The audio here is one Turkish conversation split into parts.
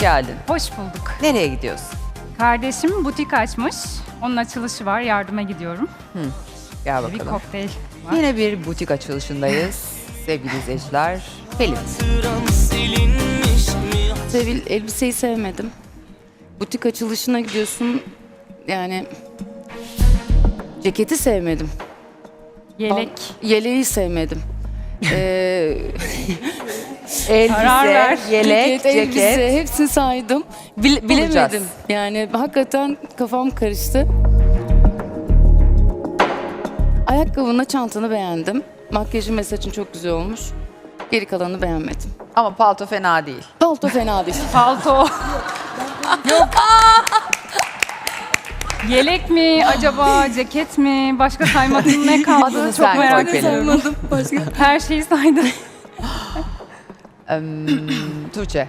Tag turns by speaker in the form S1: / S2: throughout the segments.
S1: geldin.
S2: Hoş bulduk.
S1: Nereye gidiyorsun?
S2: Kardeşim butik açmış. Onun açılışı var. Yardıma gidiyorum.
S1: Gel
S2: Bir
S1: bakalım.
S2: kokteyl var.
S1: Yine bir butik açılışındayız. Sevgili izleyiciler. Pelin.
S3: Sevil elbiseyi sevmedim. Butik açılışına gidiyorsun. Yani ceketi sevmedim.
S2: Yelek.
S3: Yeleği sevmedim. Ee,
S2: Karar ver.
S1: Elbise, yelek,
S3: ceket, elbise hepsini saydım. Bil- bilemedim.
S1: Bulacağız.
S3: Yani hakikaten kafam karıştı. Ayakkabına çantanı beğendim. Makyajın ve saçın çok güzel olmuş. Geri kalanını beğenmedim.
S1: Ama palto fena değil.
S3: Palto fena değil.
S2: Palto. Yok. Yelek mi acaba, ceket mi? Başka saymadığım ne kaldı? Çok merak ediyorum. Her şeyi saydım.
S1: Em, Tuğçe.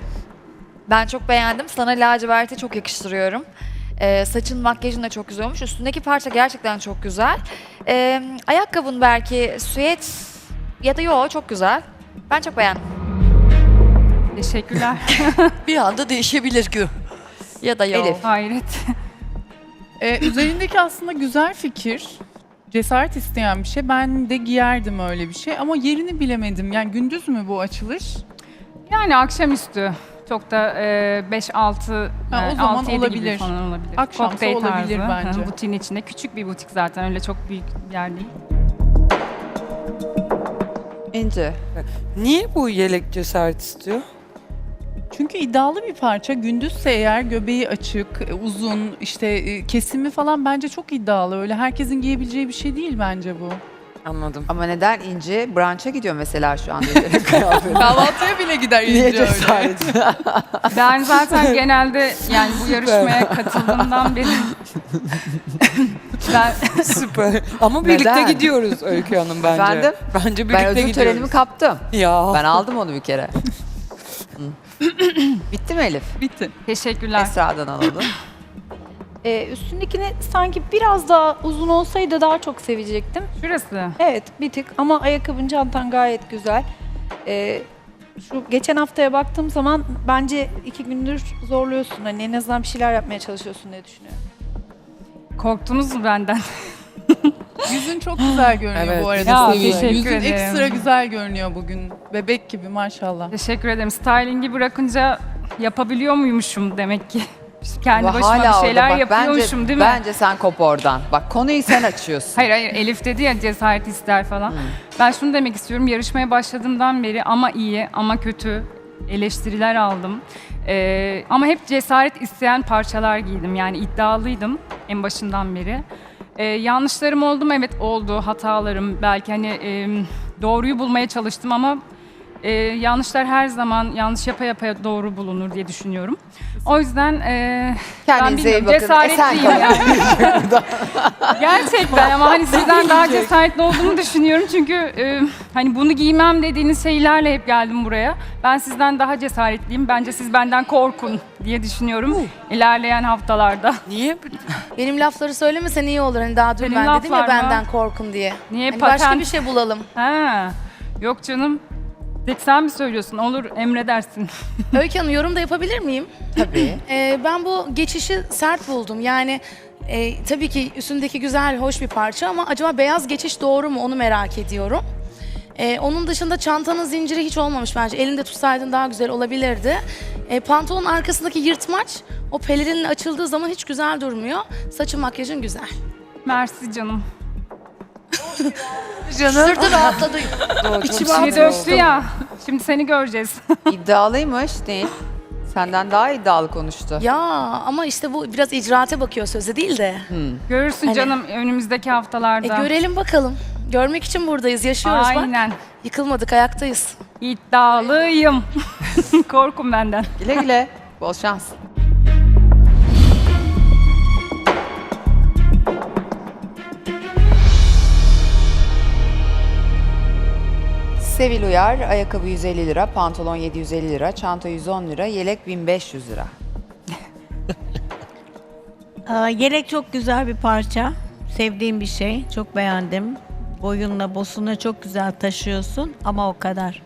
S4: Ben çok beğendim. Sana laciverti çok yakıştırıyorum. Ee, saçın makyajın da çok güzel olmuş. Üstündeki parça gerçekten çok güzel. Ee, ayakkabın belki süet ya da yo çok güzel. Ben çok beğendim.
S2: Teşekkürler.
S5: Bir anda değişebilir ki.
S4: Ya da yo.
S1: Elif.
S2: Hayret.
S6: Ee, üzerindeki aslında güzel fikir. Cesaret isteyen bir şey. Ben de giyerdim öyle bir şey ama yerini bilemedim. Yani gündüz mü bu açılış?
S2: Yani akşamüstü. Çok da e, 5-6,
S6: Ha, o
S2: e,
S6: zaman
S2: 6-7 gibi
S6: olabilir.
S2: falan olabilir.
S6: Akşamsa
S2: Kokteyl
S6: olabilir
S2: tarzı.
S6: bence.
S2: Hı, Butiğin içinde. Küçük bir butik zaten. Öyle çok büyük bir yer değil.
S1: İnce.
S5: Niye bu yelek cesaret istiyor?
S6: Çünkü iddialı bir parça. Gündüzse eğer göbeği açık, e, uzun, işte e, kesimi falan bence çok iddialı. Öyle herkesin giyebileceği bir şey değil bence bu.
S5: Anladım.
S1: Ama neden ince? Branşa gidiyor mesela şu an. dediğine kıyafet.
S6: Kahvaltıya bile gider
S1: Niye
S6: ince öyle.
S1: cesaret?
S2: Ben zaten genelde yani bu yarışmaya katıldığımdan beri ben
S5: Süper. Ama birlikte
S1: Neden?
S5: gidiyoruz Öykü Hanım bence.
S1: Efendim?
S5: Bence birlikte
S1: ben ödül
S5: gidiyoruz.
S1: törenimi kaptım.
S5: Ya.
S1: Ben aldım onu bir kere. Hı. Bitti mi Elif?
S6: Bitti.
S2: teşekkürler.
S1: Esra'dan alalım.
S7: Ee, üstündekini sanki biraz daha uzun olsaydı daha çok sevecektim.
S2: Şurası.
S7: Evet bir tık ama ayakkabın çantan gayet güzel. Ee, şu geçen haftaya baktığım zaman bence iki gündür zorluyorsun. Hani en azından bir şeyler yapmaya çalışıyorsun diye düşünüyorum.
S2: Korktunuz mu benden?
S6: Yüzün çok güzel görünüyor
S5: Evet,
S6: bu arada.
S2: ya,
S6: Sevil.
S2: teşekkür
S6: Yüzün
S2: ederim.
S6: ekstra güzel görünüyor bugün. Bebek gibi maşallah.
S2: Teşekkür ederim. Stylingi bırakınca yapabiliyor muymuşum demek ki. Kendi
S1: Ama
S2: başıma bir
S1: orada.
S2: şeyler
S1: Bak,
S2: yapıyormuşum
S1: bence,
S2: değil mi?
S1: Bence sen kop oradan. Bak konuyu sen açıyorsun.
S2: Hayır hayır Elif dedi ya cesaret ister falan. Ben şunu demek istiyorum yarışmaya başladığımdan beri ama iyi ama kötü eleştiriler aldım. Ee, ama hep cesaret isteyen parçalar giydim yani iddialıydım en başından beri. Ee, yanlışlarım oldu mu? Evet oldu. Hatalarım belki hani e, doğruyu bulmaya çalıştım ama e, yanlışlar her zaman yanlış yapa yapa doğru bulunur diye düşünüyorum. O yüzden e, ben
S1: Kendinize iyi
S2: bilmiyorum
S1: bakın.
S2: cesaretliyim
S1: Esen
S2: yani. Gerçekten ama hani sizden daha cesaretli olduğumu düşünüyorum çünkü e, hani bunu giymem dediğiniz şeylerle hep geldim buraya. Ben sizden daha cesaretliyim. Bence siz benden korkun diye düşünüyorum ilerleyen haftalarda.
S5: Niye?
S8: Benim lafları söylemesen iyi olur. Hani daha dün
S2: Senin
S8: ben dedim ya
S2: laflar mı?
S8: benden korkun diye.
S2: Niye
S8: Hani başka
S2: patent?
S8: bir şey bulalım.
S2: Ha. Yok canım. Tek sen mi söylüyorsun? Olur emredersin.
S8: Öykü Hanım yorum da yapabilir miyim?
S1: Tabii.
S8: Ee, ben bu geçişi sert buldum. Yani e, tabii ki üstündeki güzel, hoş bir parça ama acaba beyaz geçiş doğru mu onu merak ediyorum. Ee, onun dışında çantanın zinciri hiç olmamış bence. Elinde tutsaydın daha güzel olabilirdi. Ee, pantolonun arkasındaki yırtmaç o pelerinin açıldığı zaman hiç güzel durmuyor. Saçın makyajın güzel.
S2: Mersi canım.
S8: Sırtı rahatladı.
S2: İçimi döktü ya. Şimdi seni göreceğiz.
S1: İddialıymış değil. Senden daha iddialı konuştu.
S8: Ya ama işte bu biraz icraate bakıyor söze değil de.
S2: Görürsün
S8: Hani-
S2: canım önümüzdeki
S8: E
S2: haftalarda.
S8: görelim bakalım. Görmek için buradayız, yaşıyoruz bak.
S2: Aynen.
S8: Yıkılmadık, ayaktayız.
S2: İddialıyım. Korkun benden.
S1: Güle güle. Bol şans. Sevil Uyar, ayakkabı 150 lira, pantolon 750 lira, çanta 110 lira, yelek 1500 lira.
S9: Yelek çok güzel bir parça. Sevdiğim bir şey. Çok beğendim. Boyunla, bosuna çok güzel taşıyorsun ama o kadar.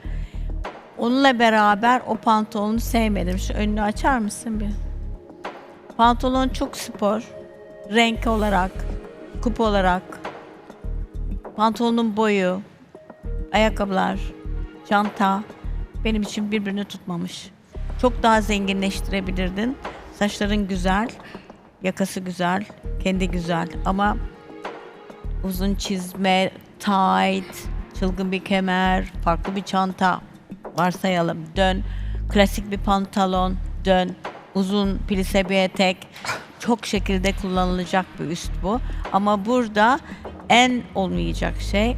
S9: Onunla beraber o pantolonu sevmedim. Şu önünü açar mısın bir? Pantolon çok spor. Renk olarak, kup olarak. Pantolonun boyu, ayakkabılar, çanta benim için birbirini tutmamış. Çok daha zenginleştirebilirdin. Saçların güzel, yakası güzel, kendi güzel ama uzun çizme, tight, çılgın bir kemer, farklı bir çanta varsayalım. Dön, klasik bir pantolon, dön, uzun plise bir etek. Çok şekilde kullanılacak bir üst bu. Ama burada en olmayacak şey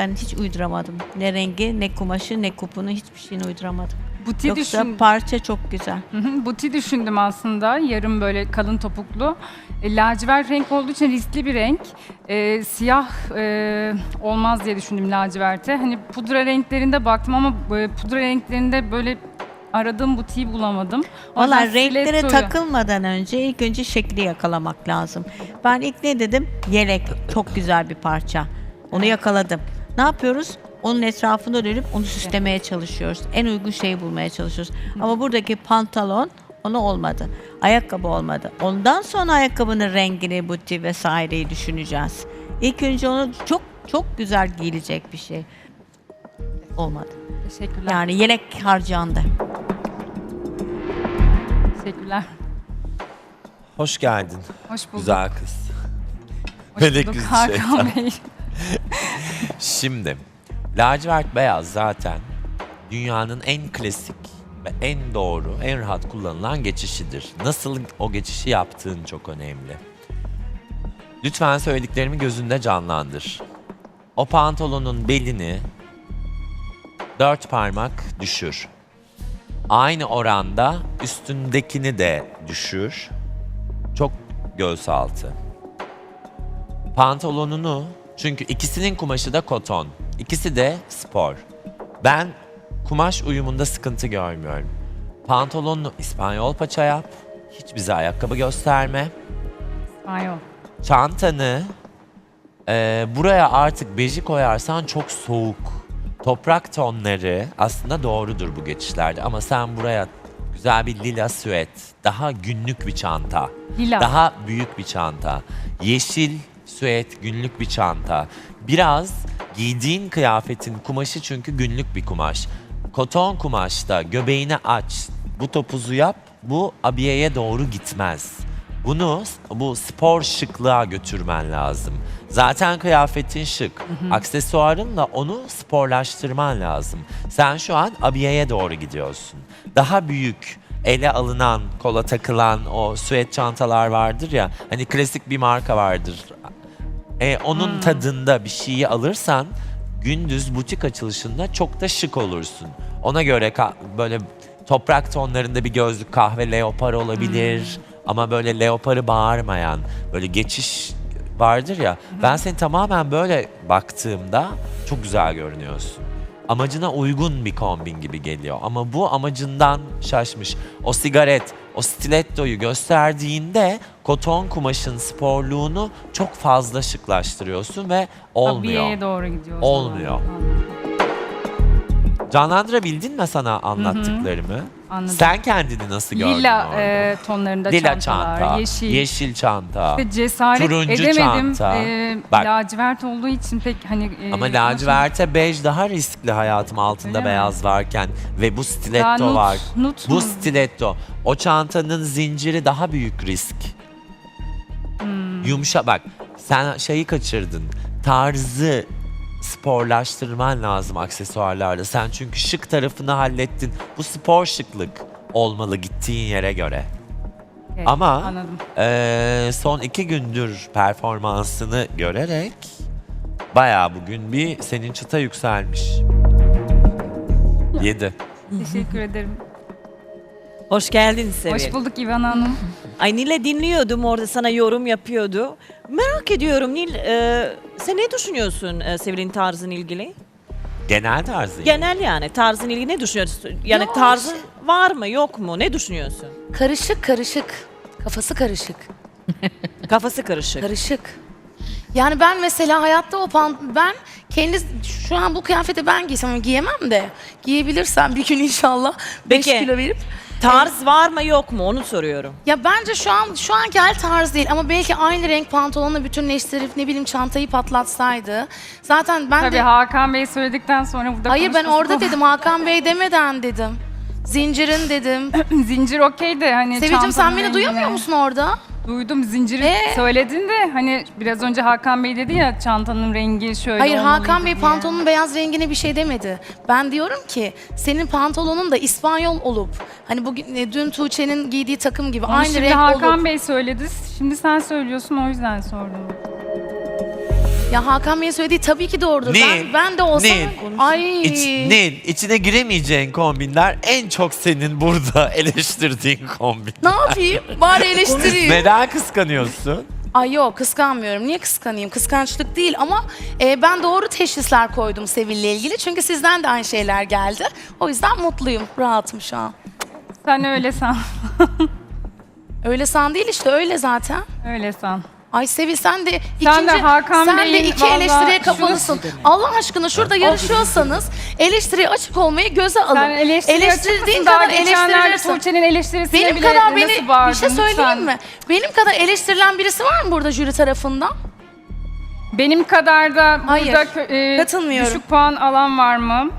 S9: ben hiç uyduramadım. Ne rengi, ne kumaşı, ne kupunu hiçbir şeyini uyduramadım.
S2: Buti
S9: Yoksa
S2: düşün.
S9: parça çok güzel.
S2: Hı hı, Buti düşündüm aslında. Yarım böyle kalın topuklu. E, lacivert renk olduğu için riskli bir renk. E, siyah e, olmaz diye düşündüm laciverte. Hani pudra renklerinde baktım ama e, pudra renklerinde böyle aradığım butiği bulamadım.
S9: Valla renklere
S2: stilettoyu-
S9: takılmadan önce ilk önce şekli yakalamak lazım. Ben ilk ne dedim? Yelek çok güzel bir parça. Onu yakaladım. Ne yapıyoruz? Onun etrafında dönüp onu süslemeye çalışıyoruz. En uygun şeyi bulmaya çalışıyoruz. Ama buradaki pantolon ona olmadı. Ayakkabı olmadı. Ondan sonra ayakkabının rengini, buti vesaireyi düşüneceğiz. İlk önce onu çok çok güzel giyilecek bir şey. Olmadı.
S2: Teşekkürler.
S9: Yani yelek harcandı.
S2: Teşekkürler.
S10: Hoş geldin
S2: Hoş bulduk.
S10: güzel kız.
S2: Hoş
S10: Melek
S2: bulduk
S10: yüzlü
S2: Hakan
S10: şeytan.
S2: Bey.
S10: Şimdi lacivert beyaz zaten dünyanın en klasik ve en doğru, en rahat kullanılan geçişidir. Nasıl o geçişi yaptığın çok önemli. Lütfen söylediklerimi gözünde canlandır. O pantolonun belini dört parmak düşür. Aynı oranda üstündekini de düşür. Çok göğüs altı. Pantolonunu çünkü ikisinin kumaşı da koton. İkisi de spor. Ben kumaş uyumunda sıkıntı görmüyorum. Pantolonunu İspanyol paça yap. Hiç bize ayakkabı gösterme.
S2: İspanyol.
S10: Çantanı e, buraya artık beji koyarsan çok soğuk. Toprak tonları aslında doğrudur bu geçişlerde ama sen buraya güzel bir lila süet, daha günlük bir çanta.
S2: Lila.
S10: Daha büyük bir çanta. Yeşil süet günlük bir çanta. Biraz giydiğin kıyafetin kumaşı çünkü günlük bir kumaş. Koton kumaşta göbeğini aç. Bu topuzu yap. Bu abiyeye doğru gitmez. Bunu bu spor şıklığa götürmen lazım. Zaten kıyafetin şık. Aksesuarınla onu sporlaştırman lazım. Sen şu an abiyeye doğru gidiyorsun. Daha büyük, ele alınan, kola takılan o süet çantalar vardır ya. Hani klasik bir marka vardır. E, onun tadında bir şeyi alırsan gündüz butik açılışında çok da şık olursun. Ona göre ka- böyle toprak tonlarında bir gözlük kahve leopar olabilir. Ama böyle leoparı bağırmayan böyle geçiş vardır ya. Ben seni tamamen böyle baktığımda çok güzel görünüyorsun. Amacına uygun bir kombin gibi geliyor. Ama bu amacından şaşmış. O sigaret, o stilettoyu gösterdiğinde koton kumaşın sporluğunu çok fazla şıklaştırıyorsun ve olmuyor.
S2: Abiyeye doğru gidiyor. o zaman.
S10: Olmuyor.
S2: Anladım.
S10: Canlandırabildin mi sana anlattıklarımı?
S2: Anladım.
S10: Sen kendini nasıl gördün
S2: Lila
S10: orada?
S2: e, tonlarında
S10: Lila
S2: çantalar,
S10: çanta,
S2: yeşil.
S10: yeşil çanta.
S2: İşte cesaret
S10: turuncu
S2: edemedim.
S10: çanta.
S2: E,
S10: Bak.
S2: lacivert olduğu için pek hani... e,
S10: Ama laciverte bej daha riskli hayatım altında
S2: Öyle mi?
S10: beyaz varken ve bu
S2: Daha
S10: stiletto
S2: nut-
S10: var.
S2: nut
S10: bu
S2: mu?
S10: stiletto. O çantanın zinciri daha büyük risk.
S2: Hmm.
S10: Yumuşa bak sen şeyi kaçırdın. Tarzı sporlaştırman lazım aksesuarlarda. Sen çünkü şık tarafını hallettin. Bu spor şıklık olmalı gittiğin yere göre.
S2: Okey,
S10: Ama
S2: Anladım.
S10: eee, son iki gündür performansını görerek bayağı bugün bir senin çıta yükselmiş. Yedi.
S2: Teşekkür ederim.
S11: Hoş geldin Sevil.
S2: Hoş bulduk İvan Hanım.
S11: Ay Nil'e dinliyordum orada sana yorum yapıyordu. Merak ediyorum Nil, e, sen ne düşünüyorsun e, Sevil'in tarzın ilgili?
S10: Genel tarzı.
S11: Genel yani tarzın ilgili ne düşünüyorsun? Yani
S8: Yok.
S11: tarzın var mı yok mu? Ne düşünüyorsun?
S8: Karışık karışık. Kafası karışık.
S11: Kafası karışık.
S8: Karışık. Yani ben mesela hayatta o pan ben kendi Şu an bu kıyafeti ben giysem ama giyemem de. Giyebilirsem bir gün inşallah 5
S11: Peki.
S8: kilo verip.
S11: Tarz var mı yok mu onu soruyorum.
S8: Ya bence şu an şu anki hal tarz değil ama belki aynı renk pantolonla bütünleştirip ne bileyim çantayı patlatsaydı. Zaten ben
S2: Tabii
S8: de
S2: Hakan Bey söyledikten sonra burada
S8: Hayır ben
S2: konuşması
S8: orada dedim Hakan Bey demeden dedim. Zincirin dedim.
S2: Zincir okey de hani
S8: Sevicim sen
S2: çantanın
S8: beni duyamıyor
S2: rengine-
S8: musun orada?
S2: Duydum zinciri
S8: Ee?
S2: söyledin de hani biraz önce Hakan Bey dedi ya çantanın rengi şöyle
S8: Hayır Hakan Bey
S2: diye.
S8: pantolonun beyaz rengine bir şey demedi. Ben diyorum ki senin pantolonun da İspanyol olup hani bugün e, dün Tuğçe'nin giydiği takım gibi
S2: Onu
S8: aynı
S2: şimdi
S8: renk
S2: Hakan
S8: olup.
S2: Bey söyledi. Şimdi sen söylüyorsun o yüzden sordum.
S8: Ya Hakan Bey'in söylediği tabii ki doğrudur.
S10: Ne?
S8: Ben, ben de olsam
S10: Ne?
S8: ay
S10: İç, ne? İçine giremeyeceğin kombinler en çok senin burada eleştirdiğin kombin.
S8: ne yapayım? Bari eleştireyim.
S10: Neden kıskanıyorsun?
S8: Ay yok kıskanmıyorum. Niye kıskanayım? Kıskançlık değil ama e, ben doğru teşhisler koydum Sevil'le ilgili. Çünkü sizden de aynı şeyler geldi. O yüzden mutluyum. Rahatım şu an.
S2: Sen öyle san.
S8: Öyle san değil işte öyle zaten.
S2: öyle san.
S8: Ay Sevil sen de ikinci,
S2: Sen de Hakan
S8: sen de
S2: Bey'in
S8: iki
S2: vallahi
S8: eleştiriye
S2: şunu-
S8: kapalısın. Allah aşkına şurada yarışıyorsanız eleştiriye açık olmayı göze alın.
S2: Sen eleştiri
S8: Eleştirdiğin
S2: daha
S8: kadar
S2: geçenlerde
S8: eleştirirsin.
S2: Tuğçe'nin eleştirisine
S8: Benim
S2: bile
S8: kadar
S2: nasıl
S8: beni
S2: bağırdın
S8: bir şey söyleyeyim
S2: lütfen.
S8: mi? Benim kadar eleştirilen birisi var mı burada jüri tarafından?
S2: Benim kadar da
S8: Hayır,
S2: burada kö- e,
S8: katılmıyorum.
S2: düşük puan alan var mı?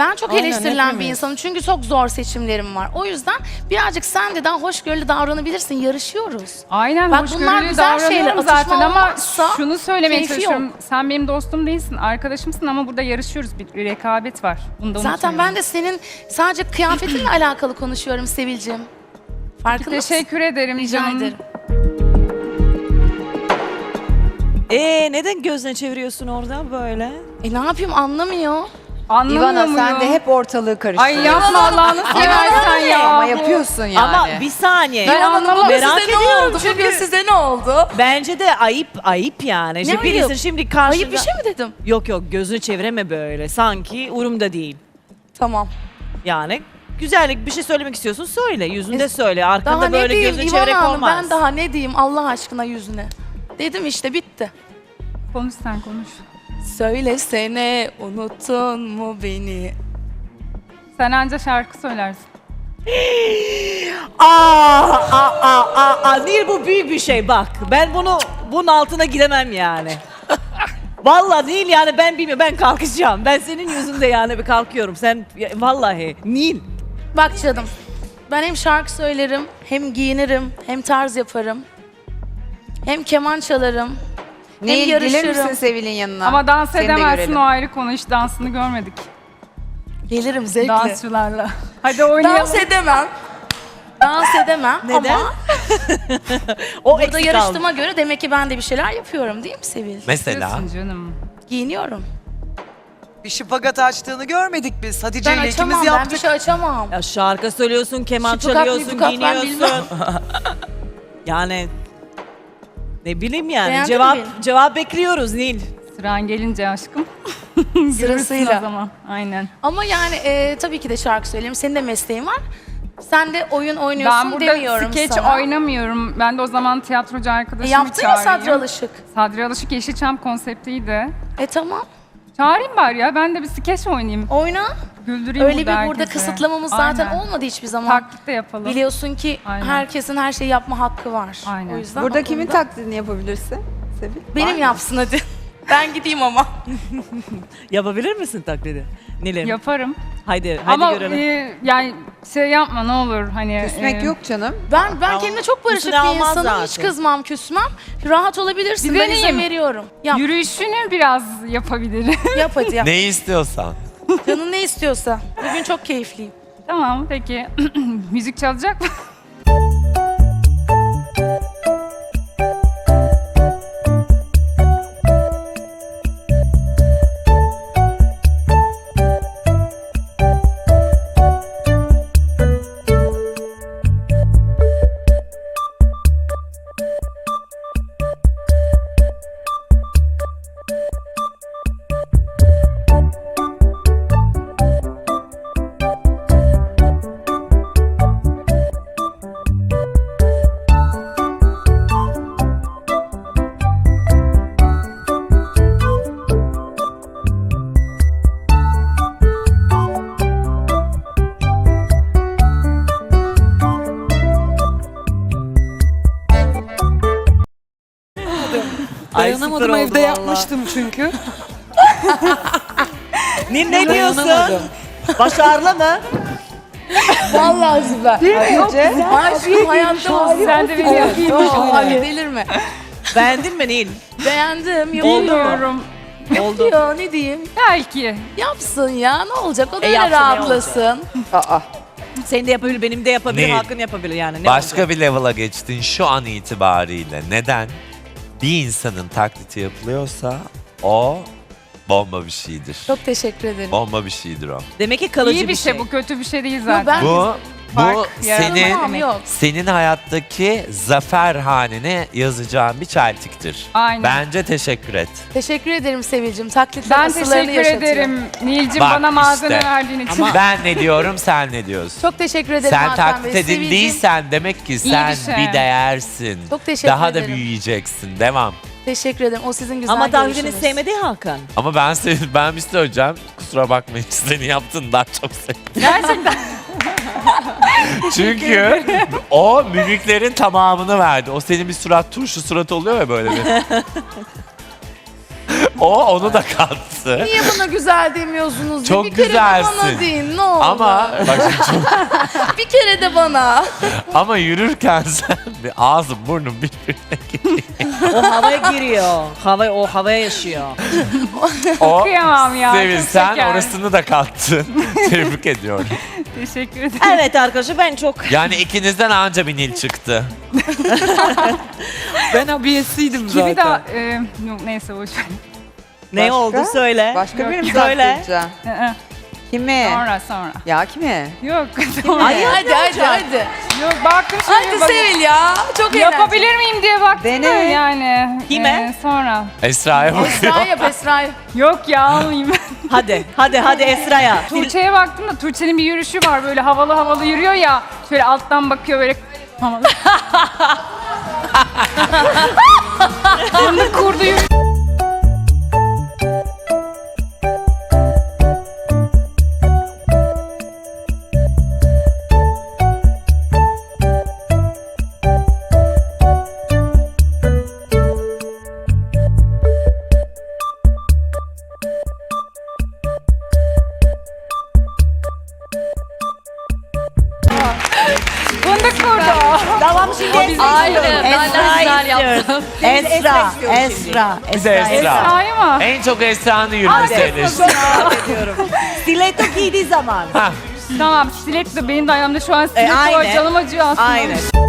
S8: Ben çok
S5: Aynen,
S8: eleştirilen bir
S5: hepimiz.
S8: insanım çünkü çok zor seçimlerim var. O yüzden birazcık sen de daha hoşgörülü davranabilirsin. Yarışıyoruz.
S2: Aynen
S8: Bak
S2: hoşgörülü
S8: bunlar güzel şeyler.
S2: davranıyorum
S8: Atışma
S2: zaten ama
S8: olmazsa
S2: şunu söylemeye
S8: keyfi
S2: çalışıyorum.
S8: yok.
S2: Sen benim dostum değilsin, arkadaşımsın ama burada yarışıyoruz. Bir, bir rekabet var. Bunu da
S8: Zaten ben de senin sadece kıyafetinle alakalı konuşuyorum Sevil'cim. Farkında mısın?
S2: Teşekkür ederim
S8: Rica
S2: canım.
S8: ederim.
S11: Ee neden gözüne çeviriyorsun orada böyle?
S8: E ne yapayım anlamıyor.
S2: Anlamıyor
S1: İvana
S2: muyum?
S1: sen de hep ortalığı
S2: Ay
S1: karıştırıyorsun.
S2: yapma Allah'ını seversen ya.
S1: Ama yapıyorsun yani.
S11: Ama bir saniye.
S2: Ben anlamadım.
S11: Merak
S8: size ne
S11: ediyorum
S8: oldu?
S11: çünkü
S8: Bugün size ne oldu?
S11: bence de ayıp ayıp yani. Şimdi
S8: ayıp?
S11: birisi şimdi karşında...
S8: Ayıp bir şey mi dedim?
S11: Yok yok gözünü çevireme böyle. Sanki urumda değil.
S8: Tamam.
S11: Yani güzellik bir şey söylemek istiyorsun söyle. Yüzünde söyle. Arkanda
S8: Daha ne
S11: böyle
S8: diyeyim
S11: gözünü
S8: İvan
S11: çevirek
S8: Hanım
S11: olmaz.
S8: ben daha ne diyeyim Allah aşkına yüzüne. Dedim işte bitti.
S2: Konuş sen konuş.
S8: Söylesene unuttun mu beni?
S2: Sen anca şarkı söylersin.
S11: Aa, aa, aa, aa, aa. Nil bu büyük bir şey bak. Ben bunu bunun altına gidemem yani. Vallahi Nil yani ben bilmiyorum ben kalkacağım. Ben senin yüzünde yani bir kalkıyorum. Sen ya, vallahi Nil.
S8: Bak canım ben hem şarkı söylerim hem giyinirim hem tarz yaparım. Hem keman çalarım. Hem
S1: Nil gelir misin Sevil'in yanına?
S2: Ama dans
S1: Seni de
S2: edemezsin
S1: görelim.
S2: o ayrı konu. Hiç dansını görmedik.
S8: Gelirim zevkle.
S2: Dansçılarla. Hadi oynayalım.
S8: Dans edemem. Dans edemem
S11: Neden?
S8: ama
S11: O
S8: burada
S11: eksik
S8: yarıştığıma göre demek ki ben de bir şeyler yapıyorum değil mi Sevil?
S10: Mesela
S2: canım.
S8: Giyiniyorum.
S12: Bir şıpagat açtığını görmedik biz. Hatice
S8: Ben
S12: ile
S8: açamam
S12: ikimiz
S8: ben
S12: yaptık.
S8: bir şey açamam.
S11: Ya şarkı söylüyorsun, keman
S8: Şıpıkat,
S11: çalıyorsun,
S8: müpükat ben
S11: giyiniyorsun. yani ne bileyim yani
S8: Beğendin mi
S11: cevap
S8: beni?
S11: cevap bekliyoruz Nil.
S2: Sıran gelince aşkım. Görürsün
S8: Sırasıyla.
S2: o zaman. Aynen.
S8: Ama yani e, tabii ki de şarkı söylerim. Senin de mesleğin var. Sen de oyun oynuyorsun
S2: Ben burada
S8: demiyorum
S2: skeç
S8: sana.
S2: oynamıyorum. Ben de o zaman tiyatrocu
S8: E,
S2: arkadaşımı
S8: yaptın ya
S2: çağırayım.
S8: Sadri Alışık.
S2: Sadri Alışık Yeşilçam konseptiydi.
S8: E tamam
S2: Çağırayım bari ya. Ben de bir skeç oynayayım.
S8: oyna.
S2: Güldüreyim
S8: Öyle bir
S2: burada herkesi.
S8: kısıtlamamız zaten
S2: Aynen.
S8: olmadı hiçbir zaman.
S2: Taklit de yapalım.
S8: Biliyorsun ki
S2: Aynen.
S8: herkesin her şeyi yapma hakkı var.
S2: Aynen.
S8: O yüzden
S1: Burada kimin
S8: konuda-
S1: taklidini yapabilirsin? Sevil.
S8: Benim yapsın hadi. ben gideyim ama.
S11: Yapabilir misin taklidi? Nil'im.
S2: Yaparım.
S11: Haydi, haydi
S2: Ama
S11: görelim.
S2: e, yani şey yapma ne olur hani.
S1: Küsmek
S2: e,
S1: yok canım.
S8: Ben ben
S11: Tamam.
S8: kendime çok barışık bir insanım. Hiç
S11: zaten.
S8: kızmam, küsmem. Rahat olabilirsin.
S2: Bir
S8: Ben izin veriyorum. Yap,
S2: Yürüyüşünü biraz yapabilirim.
S8: yap hadi yap.
S10: neyi istiyorsan.
S8: Canın ne istiyorsa. Bugün çok keyifliyim.
S2: tamam peki. Müzik çalacak mı?
S5: Yapmıştım çünkü.
S11: Nil ne diyorsun? Başarılı mı?
S8: Vallahi süper. Aşkım hayatta olsun.
S2: Sen de beni
S8: Yok, Hayır delirme.
S11: Beğendin mi Nil?
S8: Beğendim. Yok.
S2: Bilmiyorum.
S11: Oldu.
S8: Ya ne diyeyim?
S2: Belki.
S8: Yapsın ya ne olacak? O da
S11: E,
S8: öyle
S11: yapsın, ne
S8: rahatlasın.
S1: Aa,
S11: Senin de yapabilir, benim de yapabilir,
S10: Nil.
S11: Hakan yapabilir yani. Ne
S10: Başka
S11: olacak?
S10: bir level'a geçtin şu an itibariyle. Neden? Bir insanın taklidi yapılıyorsa o bomba bir şeydir.
S8: Çok teşekkür ederim.
S10: Bomba bir şeydir o.
S11: Demek ki kalıcı
S2: İyi bir şey bu, kötü bir şey değil zaten.
S8: ben-
S10: Bu bu
S2: Fark
S10: senin
S8: Tamam yok.
S10: senin hayattaki zafer hanene yazacağın bir çeltiktir.
S2: Aynen.
S10: Bence teşekkür et.
S8: Teşekkür ederim Sevil'cim. Taklitler
S2: Ben
S8: asıllarını
S2: teşekkür
S8: yaşatıyor.
S2: ederim Nilcim
S10: Bak
S2: bana malzeme
S10: işte.
S2: verdiğin için.
S10: Ben ne diyorum sen ne diyorsun?
S8: Çok teşekkür ederim
S10: sen
S8: Hakan
S10: taklit
S8: Bey.
S10: edildiysen demek ki sen
S2: bir
S10: bir,
S2: şey.
S10: değersin.
S8: Çok teşekkür
S10: Daha da
S8: ederim.
S10: büyüyeceksin. Devam.
S8: Teşekkür ederim. O sizin güzel
S11: Ama taklidini
S8: görüşünüz.
S11: sevmedi Hakan.
S10: Ama ben seni, ben bir şey söyleyeceğim. Kusura bakmayın seni yaptın daha çok sevdim.
S2: Gerçekten.
S10: Çünkü o mimiklerin tamamını verdi. O senin bir surat turşu surat oluyor ya böyle bir. o onu da kattı.
S8: Niye buna güzel demiyorsunuz?
S10: Çok
S8: bir kere de
S10: güzelsin.
S8: bana deyin ne olur.
S10: Ama bak şimdi çok-
S8: bir kere de bana.
S10: ama yürürken sen bir ağzın burnun birbirine giriyor.
S11: O havaya giriyor. Hava, o havaya yaşıyor.
S10: O
S2: Kıyamam ya,
S10: Sevil
S2: çok
S10: sen
S2: şeker.
S10: orasını da kattın. Tebrik ediyorum.
S2: Teşekkür ederim.
S11: Evet arkadaşlar ben çok...
S10: Yani ikinizden anca bir Nil çıktı.
S5: Ben abiyesiydim
S2: Kimi
S5: zaten.
S2: daha... E, yok, neyse boş ver.
S11: Ne
S1: Başka?
S11: oldu söyle.
S1: başka
S2: Yok,
S1: birini mi
S11: söyle.
S1: taklit
S2: hı.
S1: Kimi?
S2: sonra sonra.
S1: Ya kime?
S2: Yok sonra.
S8: Hadi hadi hadi. hadi.
S2: Yok baktım şöyle
S8: Hadi
S2: bak-
S8: Sevil ya. Çok eğlenceli.
S2: Yapabilir miyim diye baktım
S1: Dene.
S2: da yani.
S11: Kime?
S2: Ee, sonra.
S10: Esra'ya bakıyor.
S8: Esra yap Esra yap.
S2: Yok ya almayayım.
S11: Hadi, hadi, hadi Esra'ya.
S2: Tuğçe'ye baktım da Tuğçe'nin bir yürüyüşü var böyle havalı havalı yürüyor ya. Şöyle alttan bakıyor böyle havalı. Fındık kurdu yürüyor.
S11: Tamam şimdi Esra
S8: Aynen. Ben de güzel
S11: istiyoruz.
S8: yaptım.
S11: Esra, Esra,
S10: Bir de Esra.
S2: Esra'yı mı?
S10: En çok Esra'nın yürümeseydi.
S11: Stiletto giydiği zaman.
S2: Tamam stiletto benim de ayağımda şu an stiletto var
S11: aynen.
S2: canım acıyor aslında.
S11: Aynen.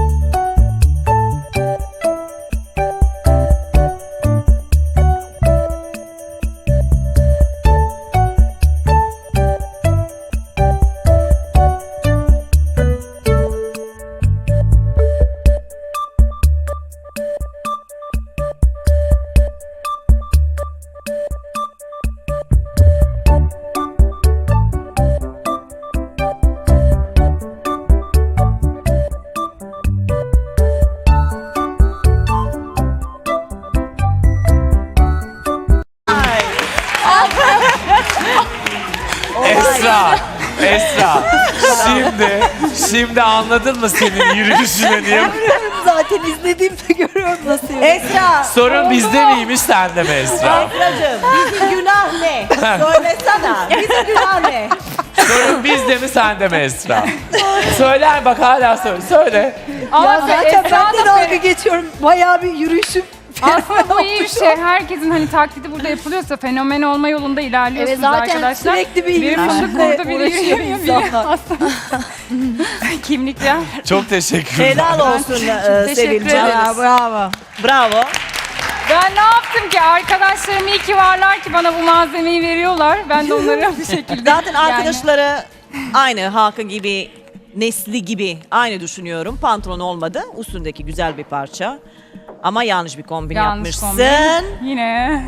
S10: Şimdi anladın mı senin yürüyüşünü diye?
S11: Zaten izlediğimde görüyorum nasıl. Esra.
S10: Sorun bizde miymiş sende mi Esra?
S11: Esra'cığım bizim günah ne? Söylesene. Bizim günah ne?
S10: Sorun bizde mi sende mi Esra? Söyler bak hala söyle. Söyle.
S2: Ama Esra da fe-
S11: geçiyorum. Bayağı bir yürüyüşüm.
S2: Aslında bu iyi bir şey. Herkesin hani taklidi burada yapılıyorsa fenomen olma yolunda ilerliyorsunuz
S8: Evet, zaten
S2: arkadaşlar.
S11: sürekli bir
S2: biri
S11: yürüyüşle
S2: fındık kurdu, biri
S11: uğraşıyor
S2: yürüyor, biri
S11: insanlar.
S2: aslında kimlikler.
S10: Çok teşekkürler.
S11: Helal olsun e,
S8: teşekkür ederiz.
S11: Bravo. Bravo.
S2: Ben ne yaptım ki? Arkadaşlarım iyi ki varlar ki bana bu malzemeyi veriyorlar. Ben de onları bir şekilde...
S11: Zaten
S2: yani-
S11: arkadaşları aynı Hakan gibi, Nesli gibi aynı düşünüyorum. Pantolon olmadı. Üstündeki güzel bir parça. Ama yanlış bir kombin
S2: Yanlış
S11: yapmışsın.
S2: kombin. Yine.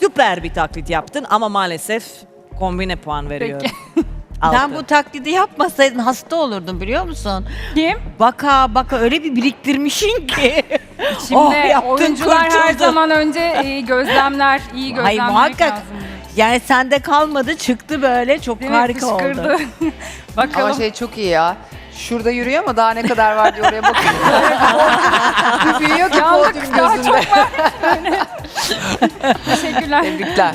S11: Süper bir taklit yaptın ama maalesef kombine puan veriyorum. Altı.
S9: Sen bu taklidi yapmasaydın hasta olurdun biliyor musun?
S2: Kim?
S9: Baka baka öyle bir biriktirmişin ki.
S2: Şimdi
S9: Oh, yaptın,
S2: oyuncular her
S9: kurtuldun.
S2: zaman önce e, gözlemler, iyi
S9: Hayır,
S2: gözlemlemek
S9: muhakkak.
S2: lazım.
S9: Yani sende kalmadı çıktı böyle çok harika oldu.
S2: Bakalım.
S1: Ama şey çok iyi ya. Şurada yürüyor ama daha ne kadar var diye oraya bakıyor. bir büyüyor ki podyum gözünde.
S2: Teşekkürler.
S1: Tebrikler.